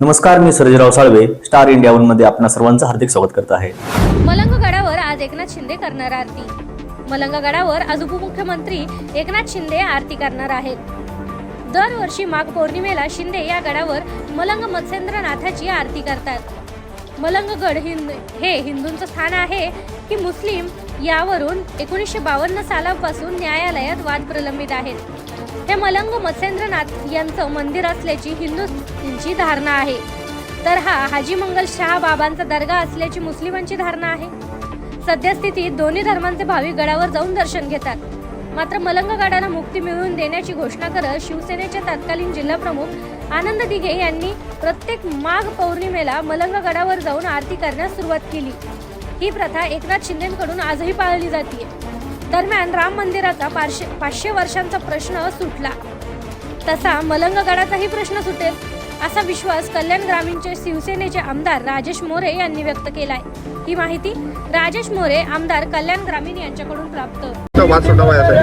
नमस्कार मी Sarjerao Salve star India वनमध्ये आपणा सर्वांचं हार्दिक स्वागत करत आहे. मलंग गडावर आज एकनाथ शिंदे करणार आरती. मलंग गडावर आज उपमुख्यमंत्री एकनाथ शिंदे आरती करणार आहेत. दरवर्षी माघ पौर्णिमेला शिंदे या गडावर मलंग मत्स्येंद्रनाथाची आरती करतात. मलंगगड हिंद हे हिंदूंचं स्थान आहे की मुस्लिम यावरून एकोणीसशे बावन्न सालापासून न्यायालयात वाद प्रलंबित आहेत. हे मलंग मत्स्येंद्रनाथ यांचं मंदिर असल्याची हिंदूंची धारणा आहे. तर हा हाजी मंगल शाह बाबांचा दर्गा असल्याची मुस्लिमांची धारणा आहे. सद्यस्थितीत दोन्ही धर्मांचे भाविक गडावर जाऊन दर्शन घेतात. मात्र मलंग गडाला मुक्ती मिळवून देण्याची घोषणा करत शिवसेनेचे तत्कालीन जिल्हाप्रमुख आनंद दिघे यांनी प्रत्येक माघ पौर्णिमेला मलंग गडावर जाऊन आरती करण्यास सुरुवात केली. ही प्रथा एकनाथ शिंदेकडून आजही पाळली जाते दरम्यान राम मंदिराचा पाचशे पाचशे वर्षांचा प्रश्न सुटला. तसा मलंगगडाचाही प्रश्न सुटेल. असा विश्वास कल्याण ग्रामीणचे शिवसेनेचे आमदार राजेश मोरे यांनी व्यक्त केलाय. ही माहिती राजेश मोरे आमदार कल्याण ग्रामीण यांच्याकडून प्राप्त.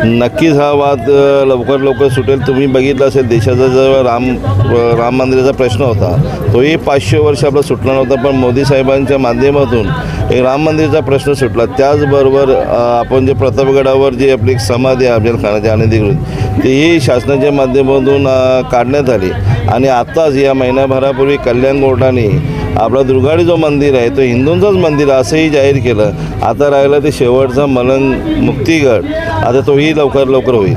नक्कीच हा वाद लवकर लवकर सुटेल. तुम्ही बघितलं असेल देशाचा जो राम राम मंदिराचा प्रश्न होता तोही पाचशे वर्ष आपला सुटला नव्हता पण मोदी साहेबांच्या माध्यमातून एक राम मंदिराचा प्रश्न सुटला. त्याचबरोबर आपण जे प्रतापगडावर जी आपली एक समाधी आहे अफजल खानाची अनधिकृत तीही शासनाच्या माध्यमातून काढण्यात आली. आणि आत्ताच या महिन्याभरापूर्वी कल्याण कोर्टाने आपला दुर्गाडी जो मंदिर आहे तो हिंदूंचंच मंदिर आहे असंही जाहीर केलं. आता राहिलं ते शेवटचा मलंग मुक्तीगड. आता तोही लवकर लवकर होईल.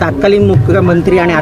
तत्कालीन मुख्यमंत्री आणि